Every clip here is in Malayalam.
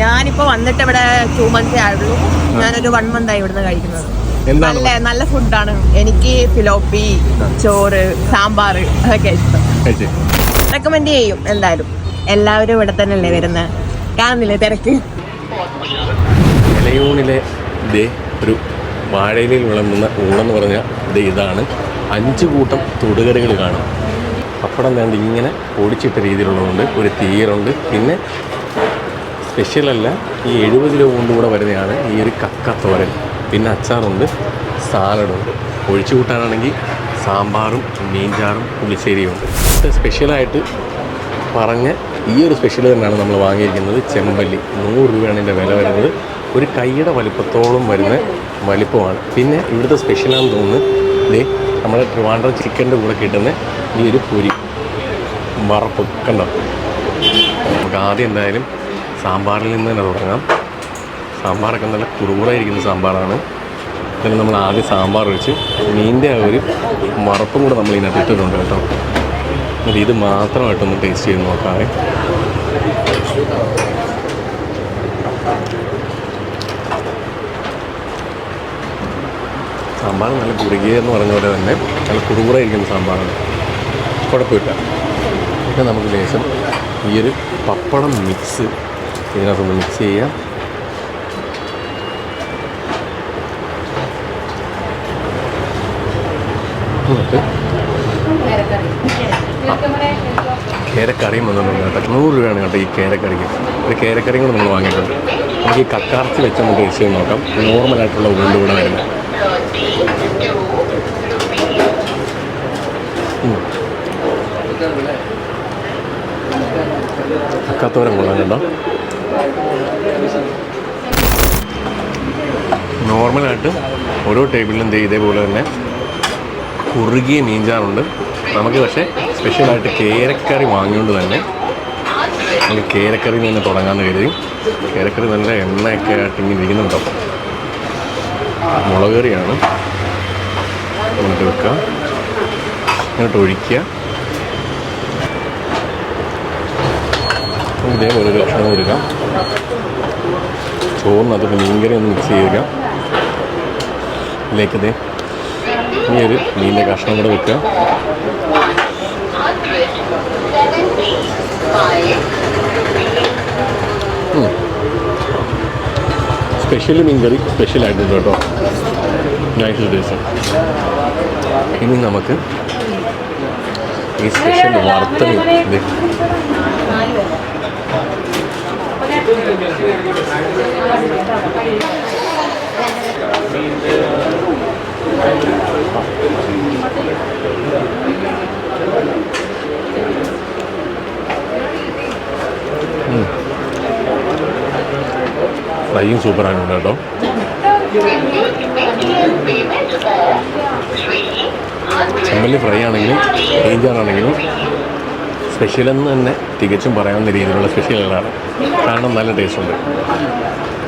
ഞാനിപ്പോ വന്നിട്ട് ഇവിടെ ടു മന്ത്സേ ആയുള്ളൂ. ഞാനൊരു വൺ മന്ത് ആയി ഇവിടുന്ന് കഴിക്കുന്നത്. നല്ല നല്ല ഫുഡാണ് എനിക്ക് ഫിലോപ്പി ചോറ് സാമ്പാർ അതൊക്കെ ഇഷ്ടം. റെക്കമെൻഡ് ചെയ്യും എന്തായാലും. എല്ലാവരും ഇവിടെ തന്നെ അല്ലേ വരുന്ന? കാണുന്നില്ലേ തിരക്ക്? ഇലയൂണിലെ ദേ ഒരു വാഴയിലയിൽ വിളമ്പുന്ന ഊണെന്ന് പറഞ്ഞാൽ ദേ ഇതാണ്. അഞ്ച് കൂട്ടം തൊടുകറികൾ കാണും. പപ്പടം വേണ്ട ഇങ്ങനെ പൊടിച്ചിട്ട രീതിയിലുള്ളതുണ്ട് ഒരു തീരുണ്ട്. പിന്നെ സ്പെഷ്യലല്ല ഈ എഴുപത് രൂപ കൊണ്ട് കൂടെ വരുന്നതാണ് ഈ ഒരു കക്കത്തോരൻ പിന്നെ അച്ചാറുണ്ട് സാലഡുണ്ട്. ഒഴിച്ചു കൂട്ടാനാണെങ്കിൽ സാമ്പാറും മീൻചാറും പുളിശ്ശേരിയും ഉണ്ട്. ഇത് സ്പെഷ്യലായിട്ട് പറഞ്ഞ ഈ ഒരു സ്പെഷ്യൽ തന്നെയാണ് നമ്മൾ വാങ്ങിയിരിക്കുന്നത് ചെമ്പല്ലി. നൂറ് രൂപയാണ് ഇതിന്റെ വില വരുന്നത്. ഒരു കൈയുടെ വലിപ്പത്തോളം വരുന്ന വലിപ്പമാണ്. പിന്നെ ഇവിടുത്തെ സ്പെഷ്യലാണെന്ന് തോന്നുന്നത് ദേ നമ്മുടെ ട്രിവാൻഡ്രം ചിക്കന്റെ കൂടെ കിട്ടുന്ന ഈ ഒരു പൊരി വറപ്പ്. കണ്ടോ? നമുക്ക് ആദ്യം എന്തായാലും സാമ്പാറിൽ നിന്ന് തന്നെ തുടങ്ങാം. സാമ്പാറൊക്കെ നല്ല കുറുകുറായിരിക്കുന്ന സാമ്പാറാണ്. ഇതിന് നമ്മൾ ആദ്യം സാമ്പാർ ഒഴിച്ച് മീനിന്റെ ആ ഒരു മറപ്പും കൂടെ നമ്മൾ ഇതിനകത്ത് ഇട്ടിട്ടുണ്ട് കേട്ടോ. എന്നിട്ട് ഇത് മാത്രമായിട്ടൊന്ന് ടേസ്റ്റ് ചെയ്ത് നോക്കാവേ. സാമ്പാർ നല്ല കുറുകിയ എന്ന് പറഞ്ഞ പോലെ തന്നെ നല്ല കുറുകുറായിരിക്കുന്ന സാമ്പാറാണ്. കുഴപ്പമില്ല. പിന്നെ നമുക്ക് ലേശം ഈ ഒരു പപ്പടം മിക്സ് ഇതിനകത്തൊന്ന് മിക്സ് ചെയ്യാം എന്നിട്ട് കേരക്കറിയും വന്നിട്ടുണ്ട് കേട്ടോ നൂറ് രൂപയാണ് കേട്ടോ ഈ കേരക്കറിക്ക് ഒരു കേരക്കറിയും കൂടെ നമ്മൾ വാങ്ങിയിട്ടുണ്ട്. നമുക്ക് ഈ കക്കാർച്ചി വെച്ച് നമുക്ക് ടേസ്റ്റ് ചെയ്ത് നോക്കാം. നോർമലായിട്ടുള്ള ഉരുണ്ട് കൂടെ വരുന്നത്. കക്കാത്തോരം കൊള്ളാം കേട്ടോ. നോർമലായിട്ട് ഓരോ ടേബിളിലും ഇതേപോലെ തന്നെ കുറുകിയ മീൻചാറുണ്ട്. നമുക്ക് പക്ഷേ സ്പെഷ്യലായിട്ട് കേരക്കറി വാങ്ങിയോണ്ട് തന്നെ നമുക്ക് കേരക്കറി തന്നെ തുടങ്ങാമെന്ന് കരുതി. കേരക്കറി നല്ല എണ്ണയൊക്കെ ആയിട്ട് ഇങ്ങനെ ഇരിക്കുന്നുണ്ടോ? മുളക് കറിയാണ്. വെക്കുക ഇങ്ങോട്ട് ഒഴിക്കുക. ഇതേപോലെ ഒരു ഭക്ഷണം കൊടുക്കാം ചോറിനകത്ത് മീൻകറി ഒന്ന് മിക്സ് ചെയ്യുക ഇതിലേക്ക് ഇതേ ഈ ഒരു മീനിന്റെ കഷ്ണം കൂടെ വെക്കുക. സ്പെഷ്യൽ മീൻകറി സ്പെഷ്യലായിട്ടുണ്ട് കേട്ടോ. നൈറ്റ് ദിവസം ഇനി നമുക്ക് ഈ സ്പെഷ്യൽ വറുത്ത ഫ്രൈയും സൂപ്പറായിട്ടുണ്ട് കേട്ടോ. ചെമ്മല്ലി ഫ്രൈ ആണെങ്കിലും ഏഞ്ചാറാണെങ്കിലും സ്പെഷ്യൽ എന്ന് തന്നെ തികച്ചും പറയാവുന്ന രീതിയിലുള്ള സ്പെഷ്യലുകളാണ് കാരണം നല്ല ടേസ്റ്റ് ഉണ്ട്.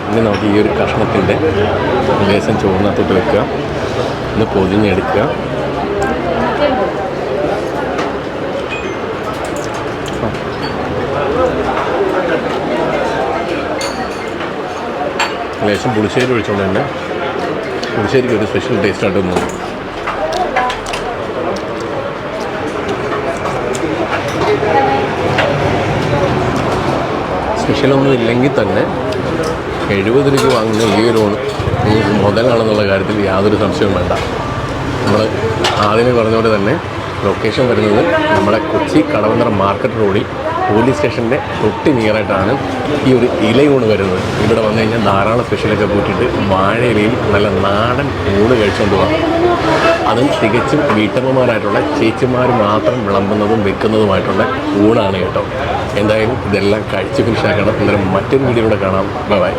ഇനി നമുക്ക് ഈ ഒരു കഷ്ണത്തിന്റെ ലേശം ചോറിനകത്തോട്ട് വെക്കുക. ഒന്ന് പൊതിഞ്ഞെടുക്കുക. ലേശം പുളിശ്ശേരി ഒഴിച്ചുകൊണ്ട് തന്നെ പുളിശ്ശേരിക്ക് ഒരു സ്പെഷ്യൽ ടേസ്റ്റ് ആയിട്ട് തോന്നുന്നു സ്പെഷ്യലൊന്നും ഇല്ലെങ്കിൽ തന്നെ എഴുപത് രൂപ വാങ്ങുന്ന ഈ ഊണ് നിങ്ങൾക്ക് മുതലാണെന്നുള്ള കാര്യത്തിൽ യാതൊരു സംശയവും വേണ്ട. നമ്മൾ ആദ്യമേ പറഞ്ഞ പോലെ തന്നെ ലൊക്കേഷൻ വരുന്നത് നമ്മുടെ കൊച്ചി കടവന്തറ മാർക്കറ്റ് റോഡിൽ പോലീസ് സ്റ്റേഷന്റെ തൊട്ട് നിയറായിട്ടാണ് ഈ ഒരു ഇലയൂണ് വരുന്നത്. ഇവിടെ വന്നു കഴിഞ്ഞാൽ ധാരാളം സ്പെഷ്യലൊക്കെ കൂട്ടിയിട്ട് വാഴയിലയിൽ നല്ല നാടൻ ഊണ് കഴിച്ചുകൊണ്ട് പോകാം അതും തികച്ചും വീട്ടമ്മമാരായിട്ടുള്ള ചേച്ചിമാർ മാത്രം വിളമ്പുന്നതും വെക്കുന്നതുമായിട്ടുള്ള ഊണാണ് കേട്ടോ. എന്തായാലും ഇതെല്ലാം കഴിച്ച് ഫിനിഷാക്കണം അന്നേരം മറ്റൊരു വീഡിയോയുടെ കാണാം. Bye bye